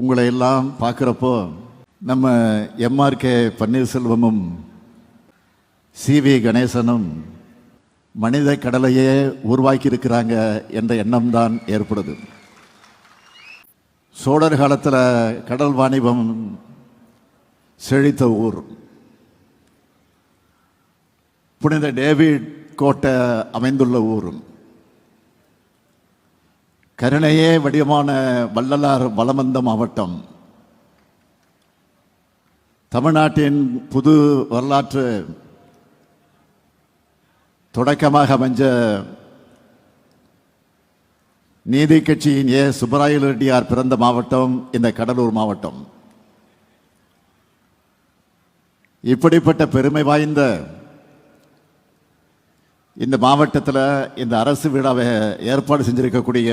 உங்களை எல்லாம் பார்க்குறப்போ நம்ம எம்ஆர்கே பன்னீர்செல்வமும் சிவி கணேசனும் மனித கடலையே உருவாக்கி இருக்கிறாங்க என்ற எண்ணம் தான் ஏற்படுது. சோழர் காலத்தில் கடல் வாணிபம் செழித்த ஊர். புனித டேவிட் கோட்டை அமைந்துள்ள ஊர் கருணையே வடிவமான வள்ளலார் வளமந்த மாவட்டம் தமிழ்நாட்டின் புது வரலாற்று தொடக்கமாக அமைஞ்ச நீதி கட்சியின் ஏ. சுப்பராயல் ரெட்டியார் பிறந்த மாவட்டம் இந்த கடலூர் மாவட்டம். இப்படிப்பட்ட பெருமை வாய்ந்த இந்த மாவட்டத்தில் இந்த அரசு விழாவை ஏற்பாடு செஞ்சிருக்கக்கூடிய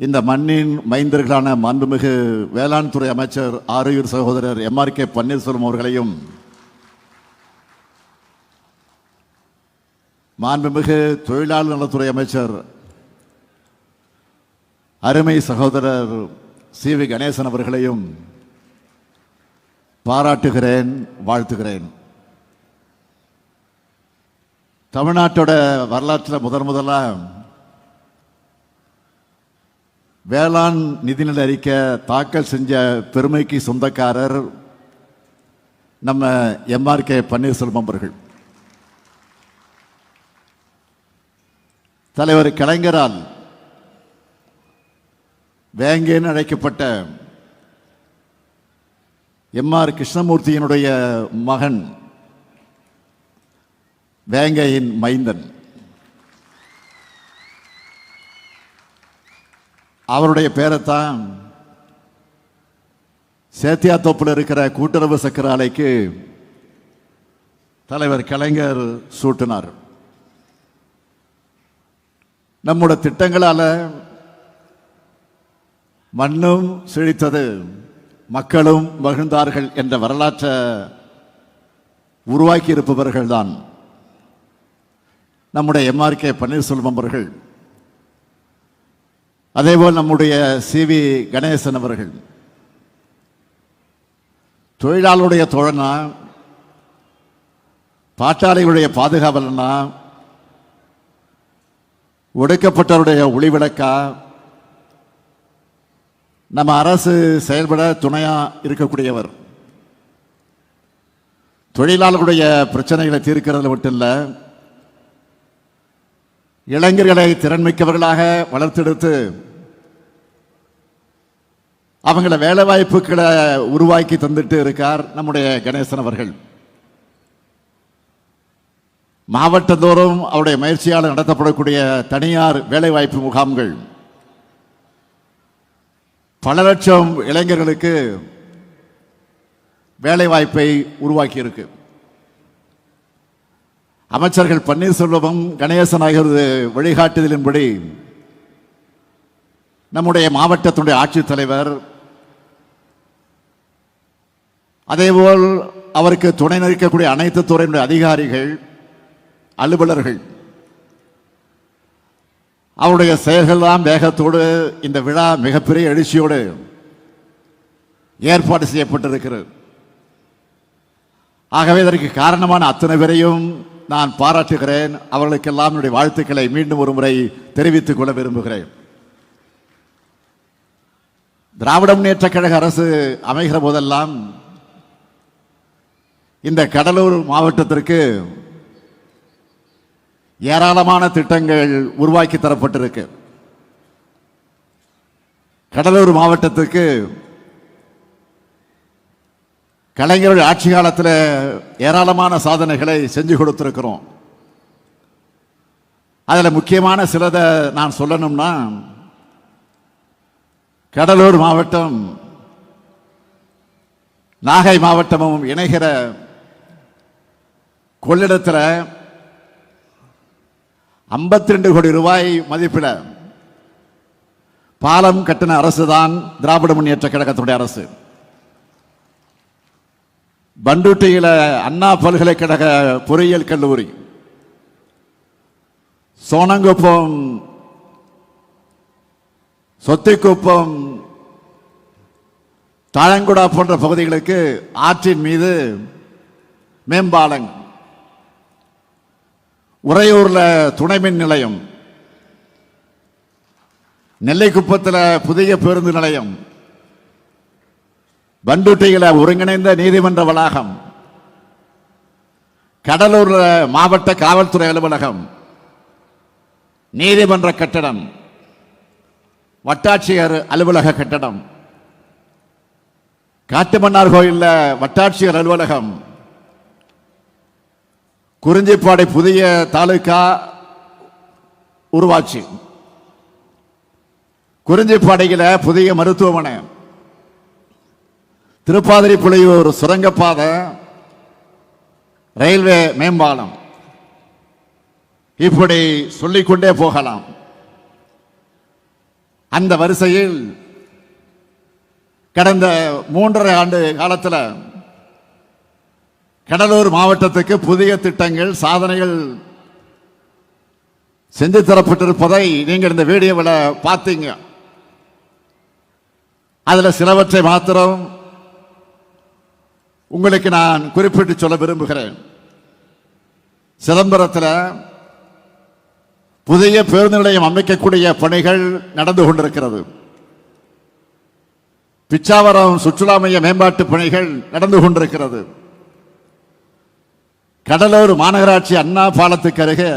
இந்த மண்ணின் மைந்தர்களான மாண்புமிகு வேளாண் துறை அமைச்சர் ஆரோக்கிய சகோதரர் எம்ஆர் கே பன்னீர்செல்வம் அவர்களையும் மாண்புமிகு தொழிலாளர் நலத்துறை அமைச்சர் அருமை சகோதரர் சி வி கணேசன் அவர்களையும் பாராட்டுகிறேன் வாழ்த்துகிறேன். தமிழ்நாட்டோட வரலாற்றில் முதன் முதலாக வேளாண் நிதிநிலை அறிக்கை தாக்கல் செஞ்ச பெருமைக்கு சொந்தக்காரர் நம்ம எம்ஆர் கே பன்னீர்செல்வம் அவர்கள். தலைவர் கலைஞரால் வேங்கேன்னு அழைக்கப்பட்ட எம்ஆர் கிருஷ்ணமூர்த்தியினுடைய மகன் வேங்கையின் மைந்தன். அவருடைய பேரைத்தான் சேத்தியாத்தோப்பில் இருக்கிற கூட்டுறவு சக்கர ஆலைக்கு தலைவர் கலைஞர் சூட்டினார். நம்முடைய திட்டங்களால் மண்ணும் செழித்தது மக்களும் மகிழ்ந்தார்கள் என்ற வரலாற்றை உருவாக்கி இருப்பவர்கள்தான் நம்முடைய எம்ஆர்கே பன்னீர்செல்வம் அவர்கள் அதேபோல் நம்முடைய சி வி கணேசன் அவர்கள் தொழிலாளருடைய தோழனா பாட்டாளிகளுடைய பாதுகாவலனா ஒடுக்கப்பட்டவருடைய ஒளிவிளக்கா நம்ம அரசு செயல்பட துணையாக இருக்கக்கூடியவர். தொழிலாளர்களுடைய பிரச்சனைகளை தீர்க்கிறதுல மட்டும் இல்லை இளைஞர்களை திறன்மிக்கவர்களாக வளர்த்தெடுத்து அவங்கள வேலை வாய்ப்புகளை உருவாக்கி தந்துட்டு இருக்கார் நம்முடைய கணேசன் அவர்கள். மாவட்டந்தோறும் அவருடைய முயற்சியால் நடத்தப்படக்கூடிய தனியார் வேலைவாய்ப்பு முகாம்கள் பல லட்சம் இளைஞர்களுக்கு வேலைவாய்ப்பை உருவாக்கியிருக்கு. அமைச்சர்கள் பன்னீர்செல்வம் கணேசன் ஆகியோரது வழிகாட்டுதலின்படி நம்முடைய மாவட்டத்துடைய ஆட்சித்தலைவர் அதேபோல் அவருக்கு துணை நிற்கக்கூடிய அனைத்து துறையினுடைய அதிகாரிகள் அலுவலர்கள் அவருடைய செயல்கள்லாம் வேகத்தோடு இந்த விழா மிகப்பெரிய எழுச்சியோடு ஏற்பாடு செய்யப்பட்டிருக்கிறது. ஆகவே இதற்கு காரணமான அத்தனை பேரையும் நான் பாராட்டுகிறேன். அவர்களுக்கெல்லாம் என்னுடைய வாழ்த்துக்களை மீண்டும் ஒரு முறை தெரிவித்துக் கொள்ள விரும்புகிறேன். திராவிட முன்னேற்ற கழக அரசு அமைகிற போதெல்லாம் இந்த கடலூர் மாவட்டத்திற்கு ஏராளமான திட்டங்கள் உருவாக்கி தரப்பட்டிருக்கு. கடலூர் மாவட்டத்துக்கு கலைஞருடைய ஆட்சி காலத்தில் ஏராளமான சாதனைகளை செஞ்சு கொடுத்துருக்குறோம். அதில் முக்கியமான சிலதை நான் சொல்லணும்னா கடலூர் மாவட்டம் நாகை மாவட்டமும் இணைகிற கொள்ளிடத்தில் ஐம்பத்தி ரெண்டு கோடி ரூபாய் மதிப்பில் பாலம் கட்டின அரசு தான் திராவிட முன்னேற்ற கழகத்துடைய அரசு. பண்டுட்டியில் அண்ணா பல்கலைக்கழக பொறியியல் கல்லூரி. சோனங்குப்பம் சொத்திக்குப்பம் தாழங்குடா போன்ற பகுதிகளுக்கு ஆற்றின் மீது மேம்பாலம். உறையூரில் துணை மின் நிலையம். நெல்லைக்குப்பத்தில் புதிய பேருந்து நிலையம். பண்டுட்டியில ஒருங்கிணைந்த நீதிமன்ற வளாகம் கடலூர் மாவட்ட காவல்துறை அலுவலகம் நீதிமன்ற கட்டடம் வட்டாட்சியர் அலுவலக கட்டடம் காட்டுமன்னார் கோயிலில் வட்டாட்சியர் அலுவலகம் குறிஞ்சிப்பாடை புதிய தாலுகா உருவாச்சு. குறிஞ்சிப்பாடையில் புதிய மருத்துவமனை திருப்பாதிரி புலியூர் சுரங்கப்பாதை ரயில்வே மேம்பாலம். இப்படி சொல்லிக்கொண்டே போகலாம். அந்த வரிசையில் கடந்த மூன்றரை ஆண்டு காலத்தில் கடலூர் மாவட்டத்துக்கு புதிய திட்டங்கள் சாதனைகள் செஞ்சு தரப்பட்டிருப்பதை நீங்கள் இந்த வீடியோவில் பார்த்தீங்க. அதில் சிலவற்றை மாத்திரம் உங்களுக்கு நான் குறிப்பிட்டு சொல்ல விரும்புகிறேன். சிதம்பரத்தில் புதிய பேருந்து நிலையம் அமைக்கக்கூடிய பணிகள் நடந்து கொண்டிருக்கிறது. பிச்சாவரம் சுற்றுலா மைய மேம்பாட்டு பணிகள் நடந்து கொண்டிருக்கிறது. கடலூர் மாநகராட்சி அண்ணா பாலத்துக்கு அருகே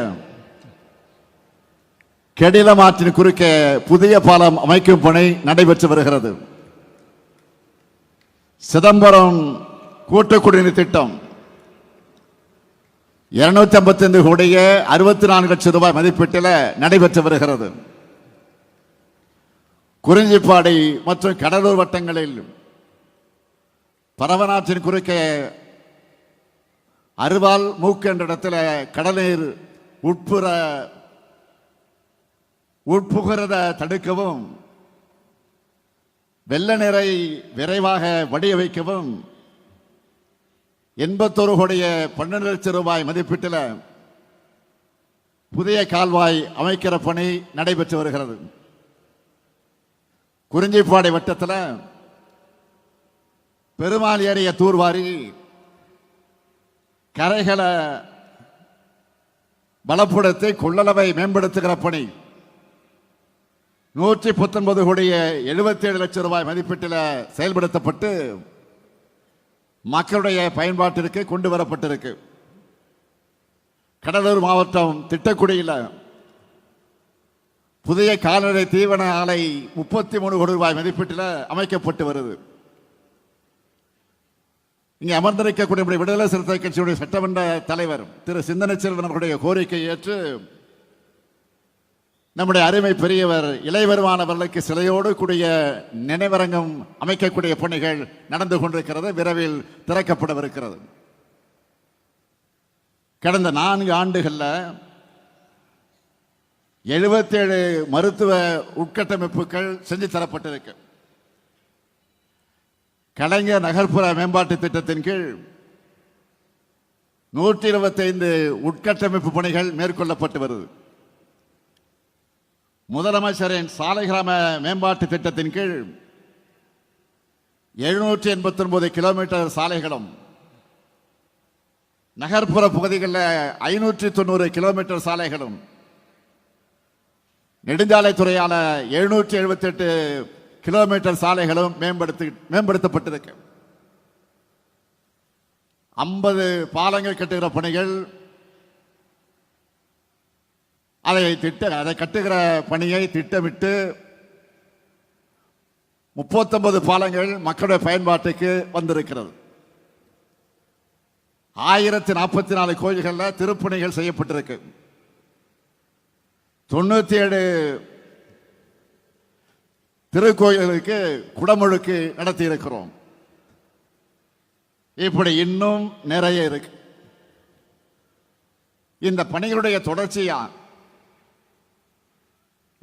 கெடிலம் ஆற்றின் குறுக்கே புதிய பாலம் அமைக்கும் பணி நடைபெற்று வருகிறது. சிதம்பரம் கூட்டு குடிநீர் திட்டம். இருநூத்தி ஐம்பத்தி ஐந்து கோடிய அறுபத்தி நான்கு லட்சம் ரூபாய் மதிப்பீட்டில் நடைபெற்று வருகிறது. குறிஞ்சிப்பாடி மற்றும் கடலூர் வட்டங்களில் பரவநாற்றின் குறுக்கே அருவாள் மூக்கு என்ற இடத்துல கடல்நீர் உட்புற உட்புகிறத தடுக்கவும் வெள்ள நீரை விரைவாக வடிய வைக்கவும் எண்பத்தொரு கோடிய பன்னெண்டு லட்சம் ரூபாய் மதிப்பீட்டில் புதிய கால்வாய் அமைக்கிற பணி நடைபெற்று வருகிறது. குறிஞ்சிப்பாடை வட்டத்தில் பெருமாள் ஏறிய தூர்வாரி கரைகளை பலப்படுத்தி கொள்ளளவை மேம்படுத்துகிற பணி நூற்றி பத்தொன்பது கோடிய எழுபத்தி ஏழு லட்சம் ரூபாய் மதிப்பீட்டில் செயல்படுத்தப்பட்டு மக்களுடைய பயன்பாட்டிற்கு கொண்டு வரப்பட்டிருக்கு. கடலூர் மாவட்டம் திட்டக்குடியில் புதிய கால்நடை தீவன ஆலை முப்பத்தி மூணு கோடி ரூபாய் மதிப்பீட்டில் அமைக்கப்பட்டு வருது. இங்கே அமர்ந்திருக்கக்கூடிய விடுதலை சிறுத்தை கட்சியுடைய சட்டமன்ற தலைவர் திரு சிந்தனை செல்வன் அவர்களுடைய கோரிக்கை ஏற்று நம்முடைய அருமை பெரியவர் இளைவருமானவர்களுக்கு சிலையோடு கூடிய நினைவரங்கம் அமைக்கக்கூடிய பணிகள் நடந்து கொண்டிருக்கிறது விரைவில் திறக்கப்படவிருக்கிறது. கடந்த நான்கு ஆண்டுகளில் எழுபத்தேழு மருத்துவ உட்கட்டமைப்புகள் செஞ்சு தரப்பட்டிருக்கு. கலைஞர் நகர்ப்புற மேம்பாட்டு திட்டத்தின் கீழ் நூற்றி இருபத்தைந்து உட்கட்டமைப்பு பணிகள் மேற்கொள்ளப்பட்டு வருது. முதலமைச்சரின் சாலை கிராம மேம்பாட்டு திட்டத்தின் கீழ் எழுநூற்றி எண்பத்தி ஒன்பது கிலோமீட்டர் சாலைகளும் நகர்ப்புற பகுதிகளில் ஐநூற்றி தொண்ணூறு கிலோமீட்டர் சாலைகளும் நெடுஞ்சாலைத்துறையால எழுநூற்றி எழுபத்தி எட்டு கிலோமீட்டர் சாலைகளும் மேம்படுத்தி மேம்படுத்தப்பட்டிருக்கு. ஐம்பது பாலங்கள் கட்டுகிற பணிகள் அதை திட்ட அதை கட்டுகிற பணியை திட்டமிட்டு முப்பத்தொன்பது பாலங்கள் மக்களுடைய பயன்பாட்டுக்கு வந்திருக்கிறது. ஆயிரத்தி நாற்பத்தி நாலு கோயில்களில் திருப்பணிகள் செய்யப்பட்டிருக்கு. தொண்ணூத்தி ஏழு திருக்கோயிலுக்கு குடமுழுக்கு நடத்தி இருக்கிறோம் இப்படி இன்னும் நிறைய இருக்கு. இந்த பணிகளுடைய தொடர்ச்சியாக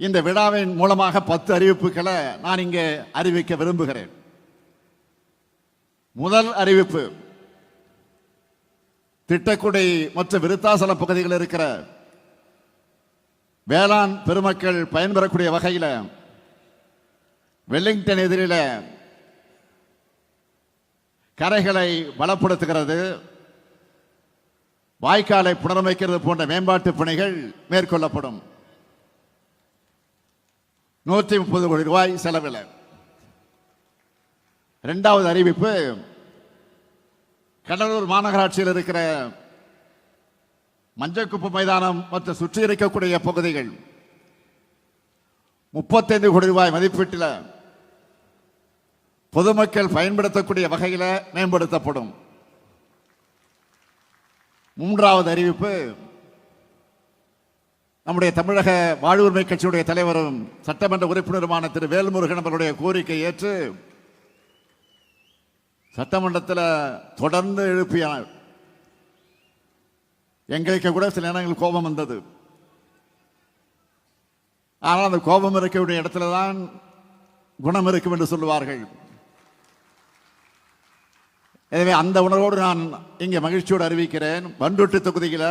இந்த விழாவின் மூலமாக பத்து அறிவிப்புகளை நான் இங்கே அறிவிக்க விரும்புகிறேன். முதல் அறிவிப்பு திட்டக்குடி மற்றும் விருத்தாசல பகுதிகளில் இருக்கிற வேளாண் பெருமக்கள் பயன்பெறக்கூடிய வகையில் வெல்லிங்டன் எதிரில கரைகளை பலப்படுத்துகிறது வாய்க்காலை புனரமைக்கிறது போன்ற மேம்பாட்டு பணிகள் மேற்கொள்ளப்படும். நூற்றி முப்பது கோடி ரூபாய் செலவில். ரெண்டாவது அறிவிப்பு கடலூர் மாநகராட்சியில் இருக்கிற மஞ்சக்குப்பு மைதானம் மற்றும் சுற்றி இருக்கக்கூடிய பகுதிகள். முப்பத்தைந்து கோடி ரூபாய் மதிப்பீட்டில் பொதுமக்கள் பயன்படுத்தக்கூடிய வகையில் மேம்படுத்தப்படும். மூன்றாவது அறிவிப்பு நம்முடைய தமிழக வாழ்வுரிமை கட்சியுடைய தலைவரும் சட்டமன்ற உறுப்பினருமான திரு வேல்முருகன் அவருடைய கோரிக்கை ஏற்று சட்டமன்றத்தில் தொடர்ந்து எழுப்பிய எங்களுக்கு கூட சில நேரங்கள் கோபம் வந்தது. ஆனால் அந்த கோபம் இருக்கக்கூடிய இடத்துல தான் குணம் இருக்கும் என்று சொல்லுவார்கள். எனவே அந்த உணர்வோடு நான் இங்கே மகிழ்ச்சியோடு அறிவிக்கிறேன். பண்டுட்டி தொகுதியில்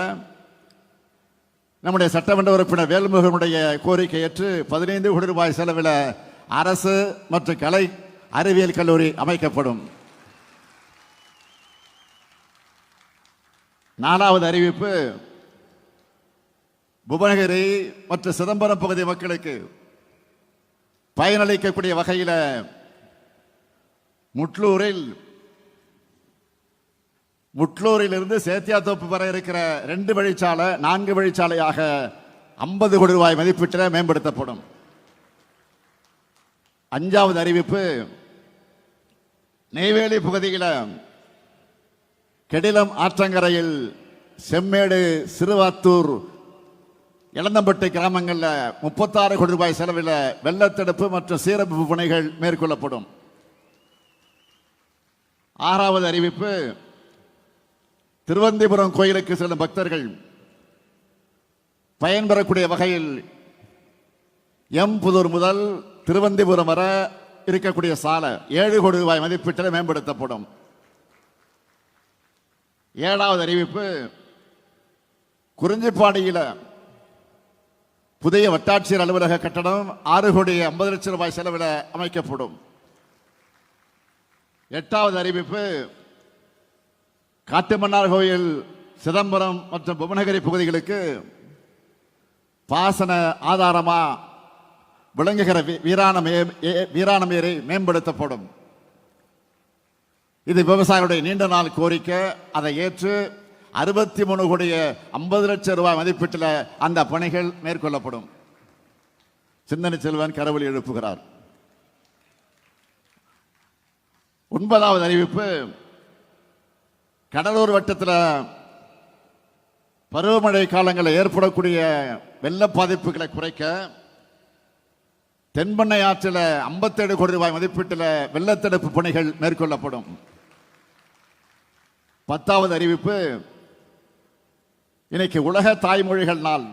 நம்முடைய சட்டமன்ற உறுப்பினர் வேல்முகனுடைய கோரிக்கை ஏற்று பதினைந்து கோடி ரூபாய் செலவில் அரசு மற்றும் கலை அறிவியல் கல்லூரி அமைக்கப்படும். நாலாவது அறிவிப்பு புவனகிரி மற்றும் சிதம்பரம் பகுதி மக்களுக்கு பயனளிக்கக்கூடிய வகையில் முட்லூரில் முட்லூரிலிருந்து சேத்தியாத்தோப்பு வரை இருக்கிற ரெண்டு வழிச்சாலை நான்கு வழிச்சாலையாக ஐம்பது கோடி ரூபாய் மதிப்பீட்டில் மேம்படுத்தப்படும். அஞ்சாவது அறிவிப்பு நெய்வேலி பகுதியில் கெடிலம் ஆற்றங்கரையில் செம்மேடு சிறுவாத்தூர் இளந்தம்பட்டு கிராமங்களில் முப்பத்தாறு கோடி ரூபாய் செலவில் வெள்ளத்தடுப்பு மற்றும் சீரமைப்பு பணிகள் மேற்கொள்ளப்படும். ஆறாவது அறிவிப்பு திருவந்திபுரம் கோயிலுக்கு செல்லும் பக்தர்கள் பயன்பெறக்கூடிய வகையில் எம் புதூர் முதல் திருவந்திபுரம் வர இருக்கக்கூடிய சாலை ஏழு கோடி ரூபாய் மதிப்பீட்டில் மேம்படுத்தப்படும். ஏழாவது அறிவிப்பு குறிஞ்சிப்பாடியில் புதிய வட்டாட்சியர் அலுவலக கட்டடம் ஆறு கோடி ஐம்பது லட்சம் ரூபாய் செலவில் அமைக்கப்படும். எட்டாவது அறிவிப்பு காட்டுமன்னார் கோயில் சிதம்பரம் மற்றும் புவனகிரி பகுதிகளுக்கு பாசன ஆதாரமாக விளங்குகிற வீ- வீராணம் வீராணம் ஏரி மேம்படுத்தப்படும். இது விவசாயிகளுடைய நீண்ட நாள் கோரிக்கை. அதை ஏற்று அறுபத்தி மூணு கோடிய ஐம்பது லட்சம் ரூபாய் மதிப்பீட்டில் அந்த பணிகள் மேற்கொள்ளப்படும். சிந்தனை செல்வன் கரவொலி எழுப்புகிறார். ஒன்பதாவது அறிவிப்பு கடலூர் வட்டத்தில் பருவமழை காலங்களில் ஏற்படக்கூடிய வெள்ள பாதிப்புகளை குறைக்க தென்பண்ணை ஆற்றில் ஐம்பத்தேழு கோடி ரூபாய் மதிப்பீட்டில் வெள்ளத்தடுப்பு பணிகள் மேற்கொள்ளப்படும். பத்தாவது அறிவிப்பு இன்னைக்கு உலக தாய்மொழிகள் நாள்.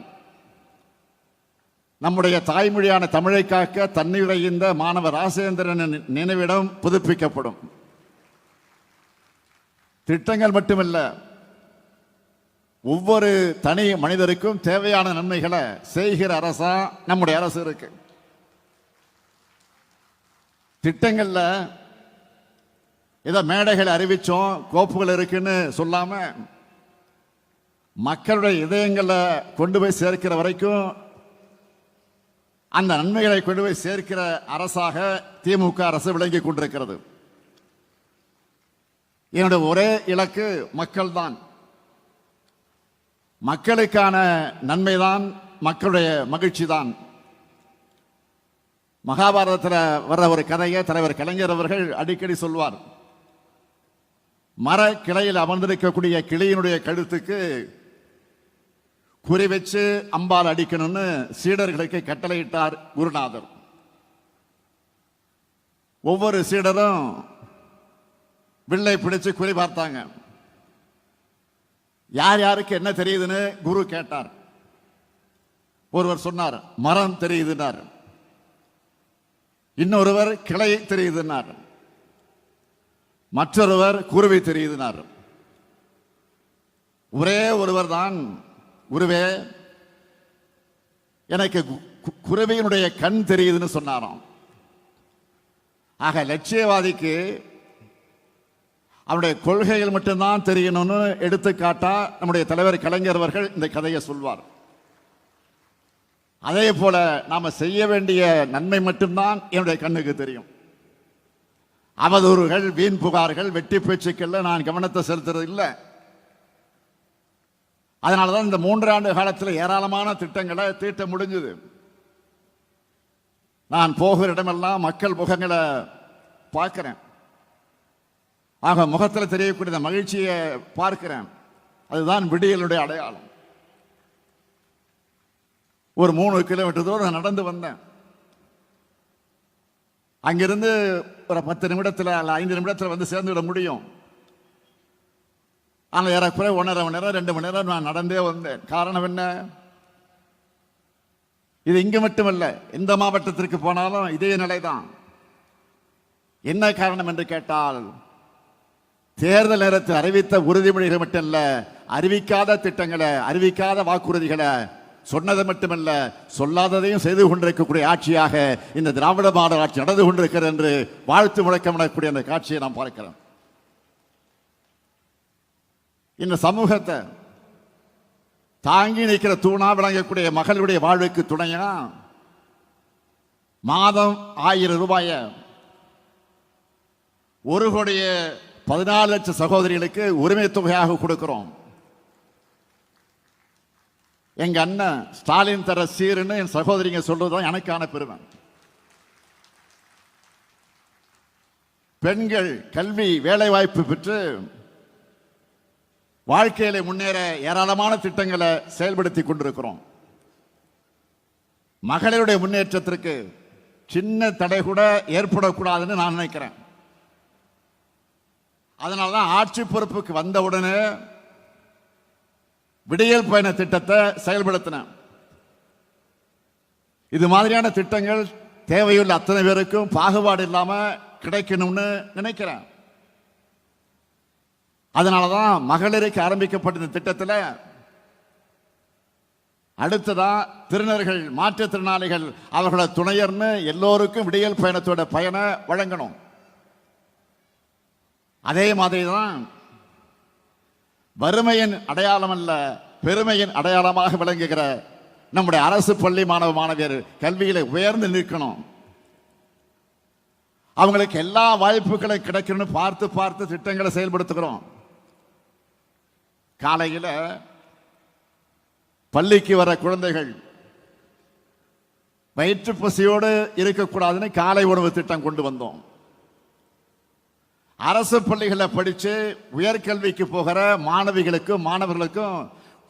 நம்முடைய தாய்மொழியான தமிழை காக்க தன்னுரைந்த மாணவர் ராசேந்திரன் நினைவிடம் புதுப்பிக்கப்படும். திட்டங்கள் மட்டுமல்ல ஒவ்வொரு தனி மனிதருக்கும் தேவையான நன்மைகளை செய்கிற அரசா நம்முடைய அரசு இருக்கு. திட்டங்கள்ல ஏதோ மேடைகள் அறிவிச்சோம் கோப்புகள் இருக்குன்னு சொல்லாம மக்களுடைய இதயங்களை கொண்டு போய் சேர்க்கிற வரைக்கும் அந்த நன்மைகளை கொண்டு போய் சேர்க்கிற அரசாக திமுக அரசு விளங்கி கொண்டிருக்கிறது. என்னுடைய ஒரே இலக்கு மக்கள்தான். மக்களுக்கான நன்மைதான் மக்களுடைய மகிழ்ச்சி தான் மகாபாரதத்தில் வர்ற ஒரு கதையை தலைவர் கலைஞர் அவர்கள் அடிக்கடி சொல்வார். மர கிளையில் அமர்ந்திருக்கக்கூடிய கிளியினுடைய கழுத்துக்கு குறி வச்சு அம்பால் அடிக்கணும்னு சீடர்களுக்கு கட்டளையிட்டார் குருநாதர். ஒவ்வொரு சீடரும் வில்லை பிடிச்சு குறி பார்த்தாங்க. யார் யாருக்கு என்ன தெரியுதுன்னு குரு கேட்டார். ஒருவர் சொன்னார் மரம் தெரியுதுனார் இன்னொருவர் கிளை தெரியுதுனார் மற்றொருவர் குருவி தெரியுதுனார் ஒரே ஒருவர் தான் குருவே. எனக்கு கு- குருவியினுடைய கண் தெரியுதுன்னு சொன்னாராம். ஆக லட்சியவாதிக்கு அவருடைய கொள்கைகள் மட்டும்தான் தெரியணும்னு எடுத்துக்காட்டா நம்முடைய தலைவர் கலைஞர் அவர்கள் இந்த கதையை சொல்வார். அதே போல நாம செய்ய வேண்டிய நன்மை மட்டும்தான் என்னுடைய கண்ணுக்கு தெரியும். அவதூறுகள் வீண் புகார்கள் வெட்டி பேச்சுக்கள்ல நான் கவனத்தை செலுத்துறது இல்லை. அதனால தான் இந்த மூன்று ஆண்டு காலத்தில் ஏராளமான திட்டங்களை தீட்ட முடிஞ்சது. நான் போகிற இடமெல்லாம் மக்கள் முகங்களை பார்க்கிறேன். ஆக முகத்தில் தெரியக்கூடிய மகிழ்ச்சியை பார்க்கிறேன். அதுதான் விடியலுடைய அடையாளம். ஒரு மூணு கிலோமீட்டர் தூரம் நான் நடந்து வந்தேன். அங்கிருந்து ஒரு பத்து நிமிடத்தில் அல்ல ஐந்து நிமிடத்தில் வந்து சேர்ந்து விட முடியும். ஆனால் ஏறக்குறை ஒன்றரை மணி நேரம் ரெண்டு மணி நேரம் நான் நடந்தே வந்தேன். காரணம் என்ன? இது இங்கே மட்டுமல்ல எந்த மாவட்டத்திற்கு போனாலும் இதே நிலைதான். என்ன காரணம் என்று கேட்டால் தேர்தல் நேரத்தில் அறிவித்த உறுதிமொழிகள் மட்டுமல்ல அறிவிக்காத திட்டங்களை அறிவிக்காத வாக்குறுதிகளை சொன்னது மட்டுமல்ல சொல்லாததையும் செய்து கொண்டிருக்கக்கூடிய ஆட்சியாக இந்த திராவிட மாடல் ஆட்சி நடந்து கொண்டிருக்கிறது என்று வாழ்த்து முழக்கமிடக்கூடிய அந்த காட்சியை நாம் பார்க்கிறோம். இந்த சமூகத்தை தாங்கி நிற்கிற தூணா விளங்கக்கூடிய மகளுடைய வாழ்வுக்கு துணையா? மாதம் ஆயிரம் ரூபாய ஒரு கோடிய பதினாலு லட்சம் சகோதரிகளுக்கு உரிமை தொகையாக கொடுக்கிறோம். எங்க அண்ணன் ஸ்டாலின் தர சீருன்னு என் சகோதரிங்க சொல்றதுதான் எனக்கான பெருமை. பெண்கள் கல்வி வேலை வாய்ப்பு பெற்று வாழ்க்கையில முன்னேற ஏராளமான திட்டங்களை செயல்படுத்தி கொண்டிருக்கிறோம். மகளிருடைய முன்னேற்றத்திற்கு சின்ன தடை கூட ஏற்படக்கூடாதுன்னு நான் நினைக்கிறேன். அதனால தான் ஆட்சி பொறுப்புக்கு வந்தவுடனே விடியல் பயண திட்டத்தை செயல்படுத்தினேன். இது மாதிரியான திட்டங்கள் தேவையுள்ள அத்தனை பேருக்கும் பாகுபாடு இல்லாமல் கிடைக்கணும்னு நினைக்கிறேன். அதனால தான் மகளிருக்கு ஆரம்பிக்கப்பட்ட இந்த திட்டத்தில் அடுத்ததான் திருநர்கள் மாற்றுத்திறனாளிகள் அவர்களோட துணையர்னு எல்லோருக்கும் விடியல் பயணத்தோட பயனை வழங்கணும். அதே மாதிரி தான் வறுமையின் அடையாளம் அல்ல பெருமையின் அடையாளமாக விளங்குகிற நம்முடைய அரசு பள்ளி மாணவ மாணவியர் கல்வியில உயர்ந்து நிற்கணும். அவங்களுக்கு எல்லா வாய்ப்புகளும் கிடைக்கணும்னு பார்த்து பார்த்து திட்டங்களை செயல்படுத்துகிறோம். காலையில் பள்ளிக்கு வர குழந்தைகள் வயிற்று பசியோடு இருக்கக்கூடாதுன்னு காலை உணவு திட்டம் கொண்டு வந்தோம். அரசு பள்ளிகளில் படித்து உயர்கல்விக்கு போகிற மாணவிகளுக்கும் மாணவர்களுக்கும்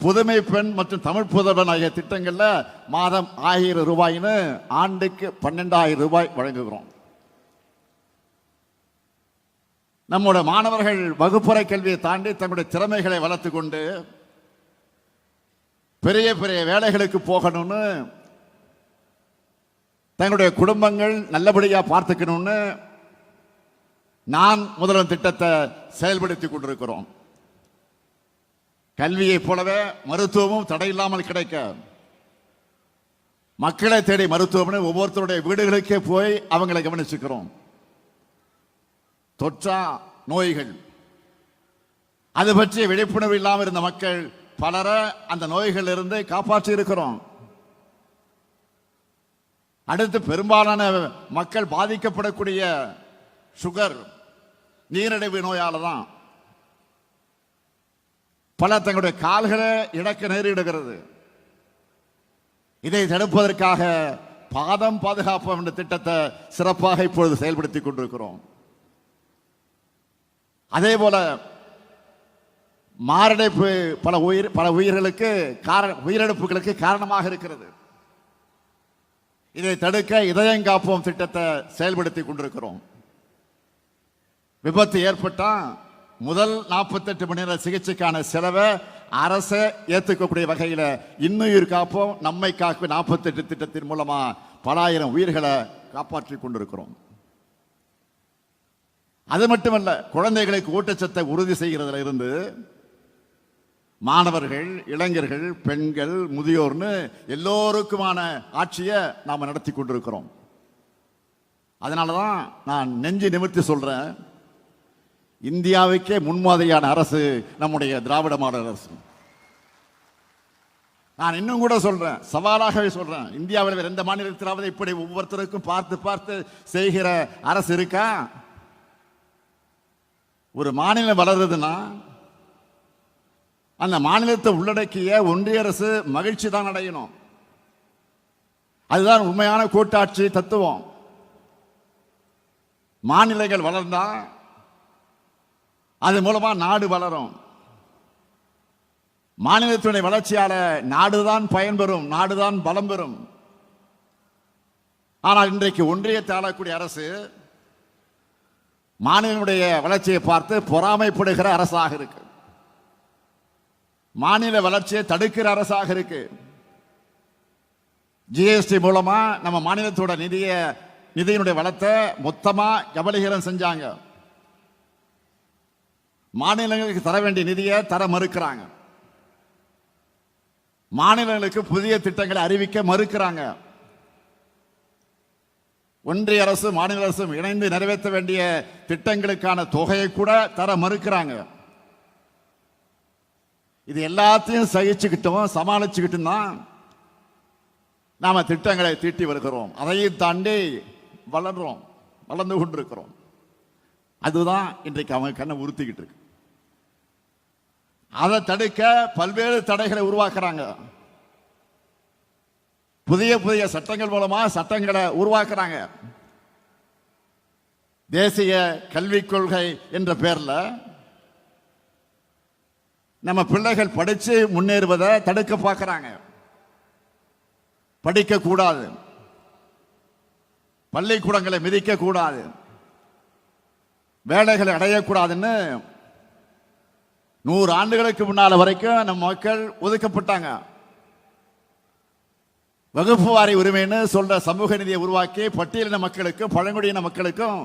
புதுமை பெண் மற்றும் தமிழ் புதல்வன் ஆகிய திட்டங்களில் மாதம் ஆயிரம் ரூபாய்னு ஆண்டுக்கு பன்னெண்டாயிரம் ரூபாய் வழங்குகிறோம். நம்முடைய மாணவர்கள் வகுப்பறை கல்வியை தாண்டி தங்களுடைய திறமைகளை வளர்த்து கொண்டு பெரிய பெரிய வேலைகளுக்கு போகணும்னு தங்களுடைய குடும்பங்கள் நல்லபடியாக பார்த்துக்கணும்னு நான் முதல்வன் திட்டத்தை செயல்படுத்தி கொண்டிருக்கிறோம். கல்வியைப் போலவே மருத்துவமும் தடையில்லாமல் கிடைக்க. மக்களை தேடி மருத்துவமனை ஒவ்வொருத்தருடைய வீடுகளுக்கே போய் அவங்களை கவனிச்சுக்கிறோம். தொற்றா நோய்கள். அது பற்றிய விழிப்புணர்வு இல்லாமல் இருந்த மக்கள் பலரை அந்த நோய்களில் இருந்து காப்பாற்றி இருக்கிறோம். அடுத்து பெரும்பாலான மக்கள் பாதிக்கப்படக்கூடிய சுகர் நீரிழிவு நோயால தான் பல தங்களுடைய கால்களை இழக்க நேரிடுகிறது. இதை தடுப்பதற்காக பாதம் பாதுகாப்பு என்ற திட்டத்தை சிறப்பாக இப்பொழுது செயல்படுத்திக் கொண்டிருக்கிறோம். அதே போல மாரடைப்பு பல உயிர் பல உயிர்களுக்கு கார உயிரிழப்புகளுக்கு காரணமாக இருக்கிறது. இதை தடுக்க இதயம் காப்போம் திட்டத்தை செயல்படுத்தி கொண்டிருக்கிறோம். விபத்து ஏற்பட்டால் முதல் நாற்பத்தெட்டு மணி நேர சிகிச்சைக்கான செலவை அரசை ஏற்றுக்கக்கூடிய வகையில் இன்னுயிர் காப்போம் நம்மை காக்கும் நாற்பத்தெட்டு திட்டத்தின் மூலமாக பல ஆயிரம் உயிர்களை காப்பாற்றி கொண்டிருக்கிறோம். அது மட்டுமல்ல குழந்தைகளுக்கு ஊட்டச்சத்தை உறுதி செய்கிறதுல இருந்து மாணவர்கள் இளைஞர்கள் பெண்கள் முதியோர்னு எல்லோருக்குமான ஆட்சியை நாம் நடத்தி கொண்டிருக்கிறோம். அதனால தான் நான் நெஞ்சு நிமிர்த்தி சொல்கிறேன் இந்தியாவுக்கே முன்மாதிரியான அரசு நம்முடைய திராவிட மாடல் அரசு. நான் இன்னும் கூட சொல்றேன் சவாலாகவே சொல்றேன். இந்தியாவில் வேறு எந்த மாநிலத்திலாவது இப்படி ஒவ்வொருத்தருக்கும் பார்த்து பார்த்து செய்கிற அரசு இருக்கா? ஒரு மாநிலம் வளருதுன்னா அந்த மாநிலத்தை உள்ளடக்கிய ஒன்றிய அரசு மகிழ்ச்சி தான் அடையணும். அதுதான் உண்மையான கூட்டாட்சி தத்துவம். மாநிலங்கள் வளர்ந்தால் அது மூலமா நாடு வளரும். மாநிலத்தினுடைய வளர்ச்சியால நாடுதான் பயன்பெறும் நாடுதான் பலம் பெறும். ஆனால் இன்றைக்கு ஒன்றியத்தை ஆளக்கூடிய அரசு மாநிலனுடைய வளர்ச்சியை பார்த்து பொறாமைப்படுகிற அரசாக இருக்கு. மாநில வளர்ச்சியை தடுக்கிற அரசாக இருக்கு. ஜிஎஸ்டி மூலமா நம்ம மாநிலத்தோட நிதிய நிதியினுடைய வளத்தை மொத்தமா கபலீகரம் செஞ்சாங்க. மாநிலங்களுக்கு தர வேண்டிய நிதியை தர மறுக்கிறாங்க. மாநிலங்களுக்கு புதிய திட்டங்களை அறிவிக்க மறுக்கிறாங்க. ஒன்றிய அரசு மாநில அரசும் இணைந்து நிறைவேற்ற வேண்டிய திட்டங்களுக்கான தொகையை கூட தர மறுக்கிறாங்க. இது எல்லாத்தையும் சகிச்சுக்கிட்டோம் சமாளிச்சுக்கிட்டும் தான் நாம் திட்டங்களை தீட்டி வருகிறோம். அதையும் தாண்டி வளர்றோம் வளர்ந்து கொண்டிருக்கிறோம். அதுதான் இன்றைக்கு அவங்க கண்ணை உறுத்திக்கிட்டு இருக்கு. அதை தடுக்க பல்வேறு தடைகளை உருவாக்குறாங்க. புதிய புதிய சட்டங்கள் மூலமா சட்டங்களை உருவாக்குறாங்க. தேசிய கல்விக் கொள்கை என்ற பேர்ல நம்ம பிள்ளைகள் படிச்சு முன்னேறுவதை தடுக்க பார்க்குறாங்க. படிக்க கூடாது பள்ளிக்கூடங்களை மிதிக்க கூடாது வேலைகளை அடையக்கூடாதுன்னு நூறு ஆண்டுகளுக்கு முன்னால வரைக்கும் நம்ம மக்கள் ஒதுக்கப்பட்டாங்க. வகுப்பு வாரி உரிமைன்னு சொல்ற சமூக நிதியை உருவாக்கி பட்டியலின மக்களுக்கும் பழங்குடியின மக்களுக்கும்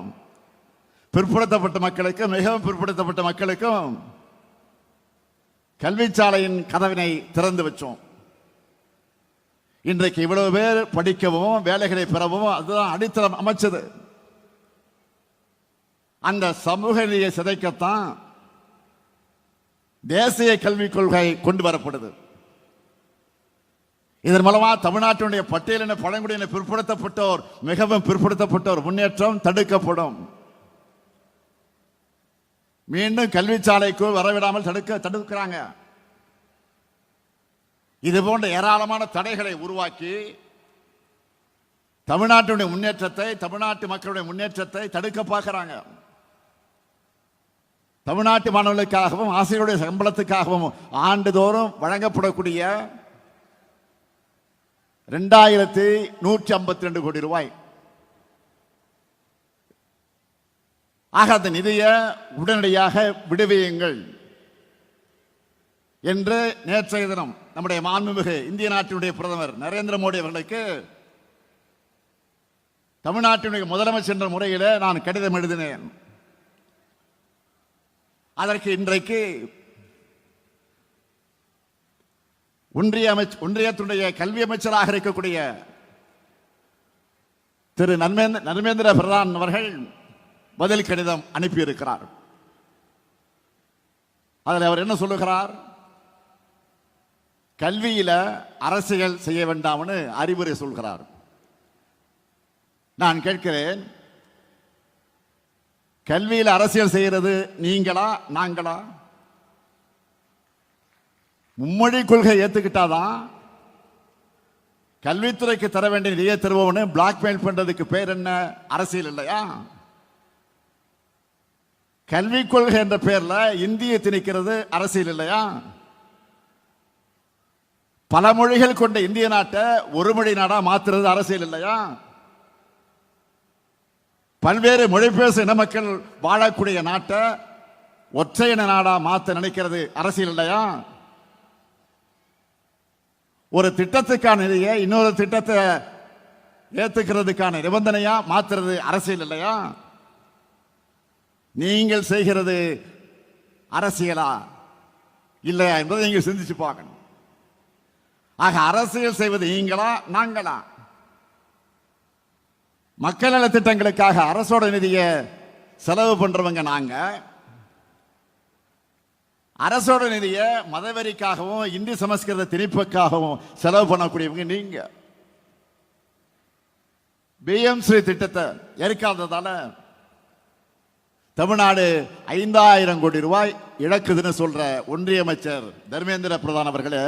பிற்படுத்தப்பட்ட மக்களுக்கும் மிகவும் பிற்படுத்தப்பட்ட மக்களுக்கும் கல்விச்சாலையின் கதவினை திறந்து வச்சோம். இன்றைக்கு இவ்வளவு பேர் படிக்கவும் வேலைகளை பெறவும் அதுதான் அடித்தளம் அமைச்சது. அந்த சமூக நிலையை சிதைக்கத்தான் தேசிய கல்விக் கொள்கை கொண்டு வரப்படுது. இதன் மூலமா தமிழ்நாட்டினுடைய பட்டியலின பழங்குடியின பிற்படுத்தப்பட்டோர் மிகவும் பிற்படுத்தப்பட்டோர் முன்னேற்றம் தடுக்கப்படும். மீண்டும் கல்விச்சாலைக்கு வரவிடாமல் தடுக்க தடுக்கிறாங்க. இது போன்ற ஏராளமான தடைகளை உருவாக்கி தமிழ்நாட்டினுடைய முன்னேற்றத்தை தமிழ்நாட்டு மக்களுடைய முன்னேற்றத்தை தடுக்க பார்க்கிறாங்க. தமிழ்நாட்டு மாணவர்களுக்காகவும் ஆசிரியருடைய சம்பளத்துக்காகவும் ஆண்டுதோறும் வழங்கப்படக்கூடிய ரெண்டாயிரத்தி நூற்றி ஐம்பத்தி ரெண்டு கோடி ரூபாய். ஆக அந்த நிதியை உடனடியாக விடுவியுங்கள் என்று நேற்றைய தினம் நம்முடைய மாண்புமிகு இந்திய நாட்டினுடைய பிரதமர் நரேந்திர மோடி அவர்களுக்கு தமிழ்நாட்டினுடைய முதலமைச்சர் என்ற முறையில் நான் கடிதம் எழுதினேன். அதற்கு இன்றைக்கு ஒன்றிய அமைச்ச ஒன்றியத்துடைய கல்வி அமைச்சராக இருக்கக்கூடிய திரு நர்மேந்திர நர்மேந்திர பிரதான் அவர்கள் பதில் கடிதம் அனுப்பியிருக்கிறார். அதில் அவர் என்ன சொல்லுகிறார்? கல்வியில அரசியல் செய்ய வேண்டாம்னு அறிவுரை சொல்கிறார். நான் கேட்கிறேன் கல்வியில் அரசியல் செய்கிறது நீங்களா நாங்களா? மும்மொழி கொள்கை ஏத்துக்கிட்டாதான் கல்வித்துறைக்கு தர வேண்டிய நிதியை தருவோம்னு பிளாக்மெயில் பண்றதுக்கு பேர் என்ன? அரசியல் இல்லையா? கல்விக் கொள்கை என்ற பெயர்ல இந்திய திணிக்கிறது அரசியல் இல்லையா? பல மொழிகள் கொண்ட இந்திய நாட்டை ஒரு மொழி நாடா மாத்துறது அரசியல் இல்லையா? பல்வேறு மொழி பேசும் இன மக்கள் வாழக்கூடிய நாட்டை ஒற்றை இன நாடா மாத்த நினைக்கிறது அரசியல் இல்லையா? ஒரு திட்டத்துக்கான நிதியை இன்னொரு திட்டத்தை ஏத்துக்கிறதுக்கான நிபந்தனையா மாத்துறது அரசியல் இல்லையா? நீங்கள் செய்கிறது அரசியலா இல்லையா என்பதை நீங்கள் சிந்திச்சு பார்க்கணும். ஆக அரசியல் செய்வது நீங்களா நாங்களா? மக்கள் நலத்திட்டங்களுக்காக அரசோட நிதியை செலவு பண்றவங்க நாங்க. அரசோட நிதியை மதவெறிக்காகவும் இந்தி சமஸ்கிருத திணிப்புக்காகவும் செலவு பண்ணக்கூடியவங்க நீங்க. பிஎம்ஸ்ரீ திட்டத்தை ஏற்காததால தமிழ்நாடு ஐந்தாயிரம் கோடி ரூபாய் இழக்குதுன்னு சொல்ற ஒன்றிய அமைச்சர் தர்மேந்திர பிரதான் அவர்களே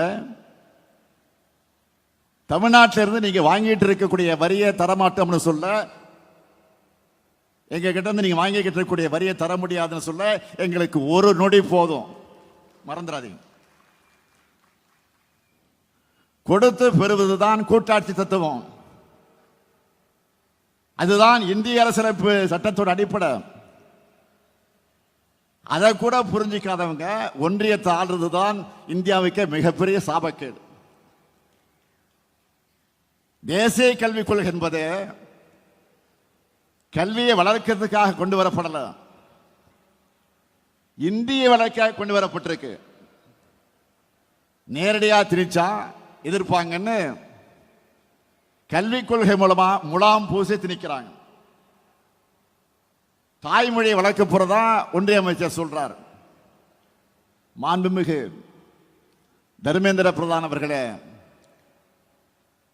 தமிழ்நாட்டிலிருந்து நீங்கள் நீங்க வாங்கிட்டு இருக்கக்கூடிய வரியை தரமாட்டோம்னு சொல்ல எங்க கிட்ட இருந்து நீங்க வாங்கிக்கிட்டு இருக்கக்கூடிய வரியை தர முடியாதுன்னு சொல்ல எங்களுக்கு ஒரு நொடி போதும். மறந்துடாதீங்க. கொடுத்து பெறுவதுதான் கூட்டாட்சி தத்துவம். அதுதான் இந்திய அரசியலமைப்பு சட்டத்தோட அடிப்படை. அதை கூட புரிஞ்சிக்காதவங்க ஒன்றியத்தை ஆள்றது தான் இந்தியாவுக்கு மிகப்பெரிய சாபக்கேடு. தேசிய கல்விக் கொள்கை என்பது கல்வியை வளர்க்கிறதுக்காக கொண்டு வரப்படல. இந்திய வளர்க்க கொண்டு வரப்பட்டிருக்கு. நேரடியா திணிச்சா எதிர்ப்பாங்கன்னு கல்விக் கொள்கை மூலமா முலாம் பூசி திணிக்கிறாங்க. தாய்மொழியை வளர்க்க போறதா ஒன்றிய அமைச்சர் சொல்றார். மாண்புமிகு தர்மேந்திர பிரதான் அவர்களே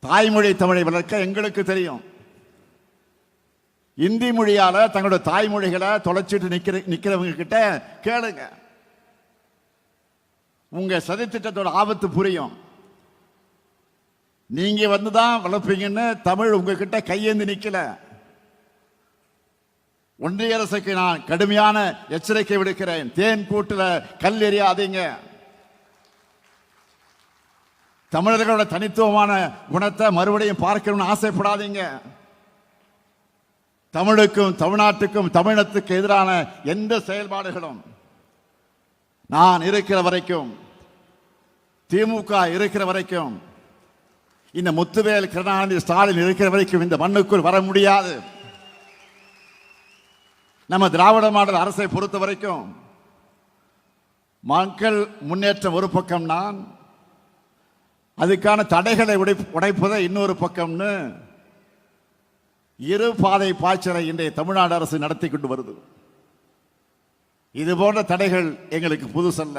தாய்மொழி தமிழை வளர்க்க எங்களுக்கு தெரியும். இந்தி மொழியால தங்களோட தாய்மொழிகளை தொலைச்சிட்டு நிக்கிற நிக்கிறவங்க கிட்ட கேளுங்க. உங்க சதித்திட்டத்தோட ஆபத்து புரியும். நீங்க வந்து தான் வளர்ப்பீங்கன்னு தமிழ் உங்ககிட்ட கையேந்து நிக்கல. ஒன்றிய அரசுக்கு நான் கடுமையான எச்சரிக்கை விடுக்கிறேன். தேன் கூட்டுல கல் எறியாதீங்க. தமிழர்களோட தனித்துவமான குணத்தை மறுபடியும் பார்க்கணும்னு ஆசைப்படாதீங்க. தமிழுக்கும் தமிழ்நாட்டுக்கும் தமிழத்துக்கு எதிரான எந்த செயல்பாடுகளும் நான் இருக்கிற வரைக்கும் திமுக இருக்கிற வரைக்கும் இந்த முத்துவேல் கருணாநிதி ஸ்டாலின் இருக்கிற வரைக்கும் இந்த மண்ணுக்குள் வர முடியாது. நம்ம திராவிட மாடல் அரசை பொறுத்த வரைக்கும் மக்கள் முன்னேற்றம் ஒரு பக்கம் நான் அதுக்கான தடைகளை உடை உடைப்பதை இன்னொரு பக்கம்னு இரு பாதை பாய்ச்சலை இன்றைய தமிழ்நாடு அரசு நடத்தி கொண்டு வருது. இது போன்ற தடைகள் எங்களுக்கு புதுசல்ல.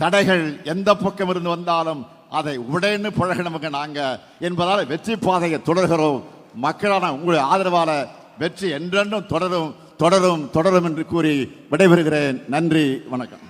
தடைகள் எந்த பக்கம் இருந்து வந்தாலும் அதை உடைன்னு பழகினவங்க நாங்கள் என்பதால் வெற்றி பாதையை தொடர்கிறோம். மக்களான உங்களுடைய ஆதரவால வெற்றி என்றென்றும் தொடரும் தொடரும் தொடரும் என்று கூறி விடைபெறுகிறேன். நன்றி வணக்கம்.